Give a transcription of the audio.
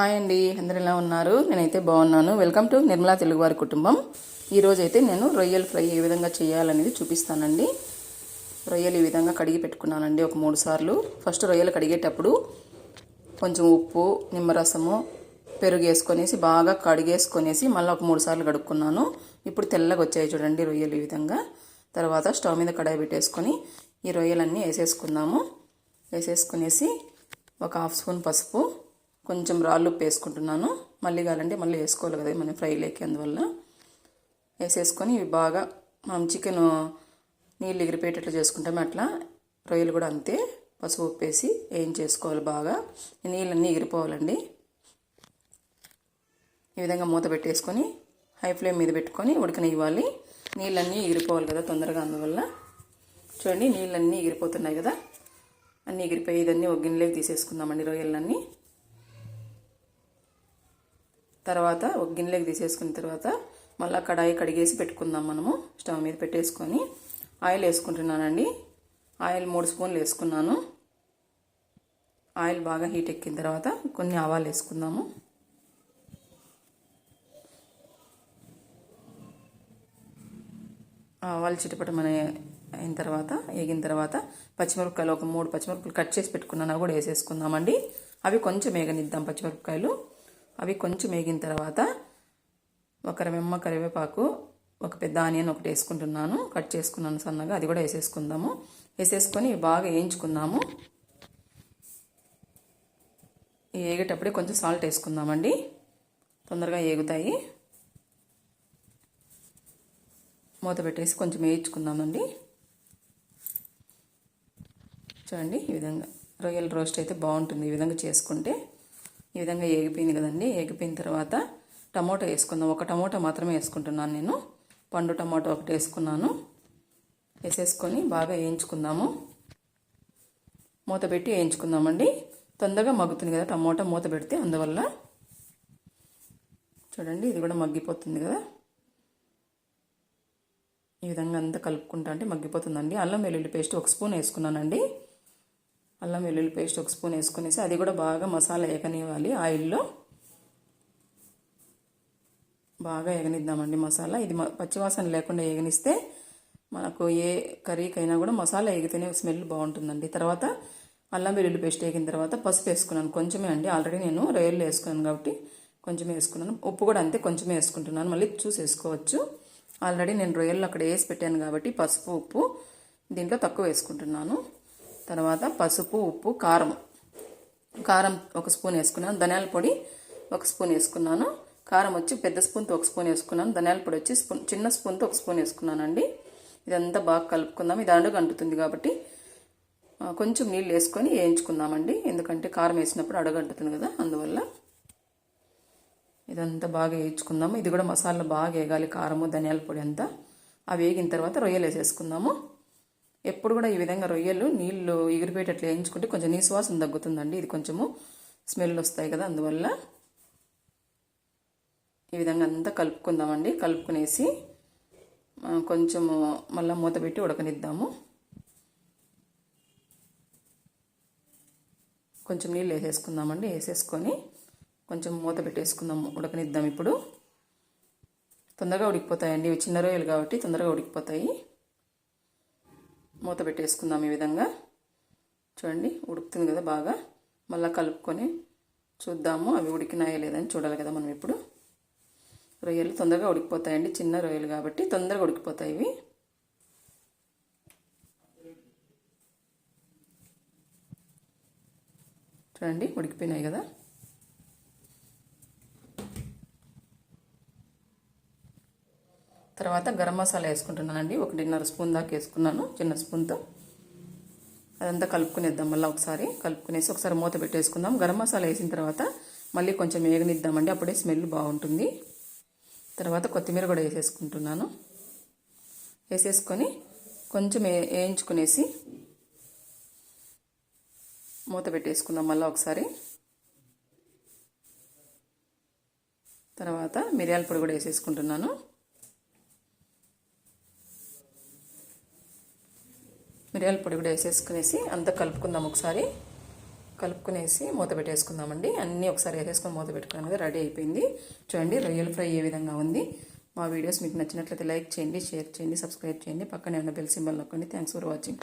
Hi అండి అందరు ఎలా ఉన్నారు? నేనైతే బాగున్నాను. వెల్కమ్ టు నిర్మలా తెలుగువారి కుటుంబం. ఈరోజు అయితే నేను రొయ్యలు ఫ్రై ఏ విధంగా చేయాలనేది చూపిస్తానండి. రొయ్యలు ఈ విధంగా కడిగి పెట్టుకున్నానండి ఒక మూడు సార్లు. ఫస్ట్ రొయ్యలు కడిగేటప్పుడు కొంచెం ఉప్పు నిమ్మరసము పెరుగు వేసుకొనేసి బాగా కడిగేసుకొనేసి మళ్ళీ ఒక మూడు సార్లు కడుక్కున్నాను. ఇప్పుడు తెల్లగా వచ్చాయి చూడండి రొయ్యలు ఈ విధంగా. తర్వాత స్టవ్ మీద కడాయి పెట్టేసుకొని ఈ రొయ్యలన్నీ వేసేసుకుందాము. వేసేసుకునేసి ఒక హాఫ్ స్పూన్ పసుపు కొంచెం రాళ్ళు ఉప్పు వేసుకుంటున్నాను మళ్ళీ కావాలంటే మళ్ళీ వేసుకోవాలి కదా మనం ఫ్రై లేకి అందువల్ల. వేసేసుకొని ఇవి బాగా మనం చికెన్ నీళ్ళు ఎగిరిపోయేటట్లు చేసుకుంటాము అట్లా. రొయ్యలు కూడా అంతే. పసుపు ఉప్పేసి ఏం చేసుకోవాలి బాగా. నీళ్ళన్నీ ఎగిరిపోవాలండి. ఈ విధంగా మూత పెట్టేసుకొని హై ఫ్లేమ్ మీద పెట్టుకొని ఉడకనివ్వాలి. నీళ్ళన్నీ ఎగిరిపోవాలి కదా తొందరగా అందువల్ల. చూడండి నీళ్ళన్నీ ఎగిరిపోతున్నాయి కదా. అన్నీ ఎగిరిపోయి ఇదన్నీ ఒక గిన్నెలోకి తీసేసుకుందామండి రొయ్యలన్నీ. తర్వాత ఒక గిన్నెలోకి తీసేసుకున్న తర్వాత మళ్ళీ కడాయి కడిగేసి పెట్టుకుందాం మనము. స్టవ్ మీద పెట్టేసుకొని ఆయిల్ వేసుకుంటున్నానండి. ఆయిల్ మూడు స్పూన్లు వేసుకున్నాను. ఆయిల్ బాగా హీట్ ఎక్కిన తర్వాత కొన్ని ఆవాలు వేసుకుందాము. ఆవాలు చిటపటం అనే అయిన తర్వాత వేగిన తర్వాత పచ్చిమిరపకాయలు ఒక మూడు పచ్చిమిరపకాయలు కట్ చేసి పెట్టుకున్నాను అవి కూడా వేసేసుకుందామండి. అవి కొంచెం వేగనిద్దాం పచ్చిమిరపకాయలు. అవి కొంచెం వేగిన తర్వాత ఒక రెమ్మ కరివేపాకు ఒక పెద్ద ఆనియన్ ఒకటి వేసుకుంటున్నాను. కట్ చేసుకున్నాను సన్నగా. అది కూడా వేసేసుకుందాము. వేసేసుకొని బాగా వేయించుకుందాము. వేగేటప్పుడే కొంచెం సాల్ట్ వేసుకుందామండి. తొందరగా వేగుతాయి. మూత పెట్టేసి కొంచెం వేయించుకుందామండి. చూడండి ఈ విధంగా. రొయ్యల రోస్ట్ అయితే బాగుంటుంది ఈ విధంగా చేసుకుంటే. ఈ విధంగా ఏగిపోయింది కదండి. ఏగిపోయిన తర్వాత టమోటా వేసుకుందాం. ఒక టమోటా మాత్రమే వేసుకుంటున్నాను నేను. పండు టమాటో ఒకటి వేసుకున్నాను. వేసేసుకొని బాగా వేయించుకుందాము. మూత పెట్టి వేయించుకుందామండి. తొందరగా మగ్గుతుంది కదా టమోటా మూత పెడితే అందువల్ల. చూడండి ఇది కూడా మగ్గిపోతుంది కదా. ఈ విధంగా అంతా కలుపుకుంటా అంటే మగ్గిపోతుందండి. అల్లం వెల్లుల్లి పేస్ట్ ఒక స్పూన్ వేసుకున్నానండి. అల్లం వెల్లుల్లి పేస్ట్ ఒక స్పూన్ వేసుకునేసి అది కూడా బాగా మసాలా ఎగనివ్వాలి ఆయిల్లో బాగా ఎగనిద్దామండి మసాలా. ఇది పచ్చివాసన లేకుండా ఎగనిస్తే మనకు ఏ కర్రీకైనా కూడా మసాలా ఎగితేనే స్మెల్ బాగుంటుందండి. తర్వాత అల్లం వెల్లుల్లి పేస్ట్ వేగిన తర్వాత పసుపు వేసుకున్నాను. కొంచెమే అండి. ఆల్రెడీ నేను రొయ్యలు వేసుకున్నాను కాబట్టి కొంచెమే వేసుకున్నాను. ఉప్పు కూడా అంతే కొంచెమే వేసుకుంటున్నాను. మళ్ళీ చూసి వేసుకోవచ్చు. ఆల్రెడీ నేను రొయ్యలు అక్కడ వేసి పెట్టాను కాబట్టి పసుపు ఉప్పు దీంట్లో తక్కువ వేసుకుంటున్నాను. తర్వాత పసుపు ఉప్పు కారం. కారం ఒక స్పూన్ వేసుకున్నాను ధనియాల పొడి ఒక స్పూన్ వేసుకున్నాను. కారం వచ్చి పెద్ద స్పూన్తో ఒక స్పూన్ వేసుకున్నాను ధనియాల పొడి వచ్చి స్పూన్ చిన్న స్పూన్తో ఒక స్పూన్ వేసుకున్నానండి. ఇదంతా బాగా కలుపుకుందాం ఇది అడుగు అంటుతుంది కాబట్టి కొంచెం నీళ్ళు వేసుకొని వేయించుకుందామండి. ఎందుకంటే కారం వేసినప్పుడు అడుగంటుతుంది కదా అందువల్ల. ఇదంతా బాగా వేయించుకుందాము. ఇది కూడా మసాలా బాగా వేగాలి కారము ధనియాల పొడి అంతా. అవి వేగిన తర్వాత రొయ్యలు వేసేసుకుందాము. ఎప్పుడు కూడా ఈ విధంగా రొయ్యలు నీళ్ళు ఎగిరిపోయేటట్లు వేయించుకుంటే కొంచెం నీసువాసన తగ్గుతుందండి. ఇది కొంచెము స్మెల్ వస్తాయి కదా అందువల్ల ఈ విధంగా అంతా కలుపుకుందామండి. కలుపుకునేసి కొంచెము మళ్ళీ మూత పెట్టి ఉడకనిద్దాము. కొంచెం నీళ్ళు వేసేసుకుందామండి. వేసేసుకొని కొంచెం మూత పెట్టేసుకుందాము. ఉడకనిద్దాం ఇప్పుడు. తొందరగా ఉడికిపోతాయండి. ఇవి చిన్న రొయ్యలు కాబట్టి తొందరగా ఉడికిపోతాయి. మూత పెట్టేసుకుందాం ఈ విధంగా. చూడండి ఉడుకుతుంది కదా బాగా. మళ్ళీ కలుపుకొని చూద్దాము అవి ఉడికినాయో లేదని చూడాలి కదా మనం ఇప్పుడు. రొయ్యలు తొందరగా ఉడికిపోతాయండి చిన్న రొయ్యలు కాబట్టి తొందరగా ఉడికిపోతాయి ఇవి. చూడండి ఉడికిపోయినాయి కదా. తర్వాత గరం మసాలా వేసుకుంటున్నానండి. ఒకటిన్నర స్పూన్ దాకా వేసుకున్నాను చిన్న స్పూన్తో. అదంతా కలుపుకునేద్దాం మళ్ళీ ఒకసారి. కలుపుకునేసి ఒకసారి మూత పెట్టేసుకుందాం. గరం మసాలా వేసిన తర్వాత మళ్ళీ కొంచెం వేగనిద్దామండి. అప్పుడే స్మెల్ బాగుంటుంది. తర్వాత కొత్తిమీర కూడా వేసేసుకుంటున్నాను. వేసేసుకొని కొంచెం వేయించుకునేసి మూత పెట్టేసుకుందాం మళ్ళీ ఒకసారి. తర్వాత మిరియాల పొడి కూడా వేసేసుకుంటున్నాను. మిరియాల పొడి కూడా వేసేసుకునేసి అంతా కలుపుకుందాం ఒకసారి. కలుపుకునేసి మూత పెట్టేసుకుందామండి. అన్నీ ఒకసారి వేసేసుకొని మూత పెట్టుకున్నాం కదా రెడీ అయిపోయింది. చూడండి రొయ్యల ఫ్రై ఏ విధంగా ఉంది. మా వీడియోస్ మీకు నచ్చినట్లయితే లైక్ చేయండి షేర్ చేయండి సబ్స్క్రైబ్ చేయండి. పక్కనే ఉన్న బెల్ సింబల్ నొక్కండి. Thanks for watching.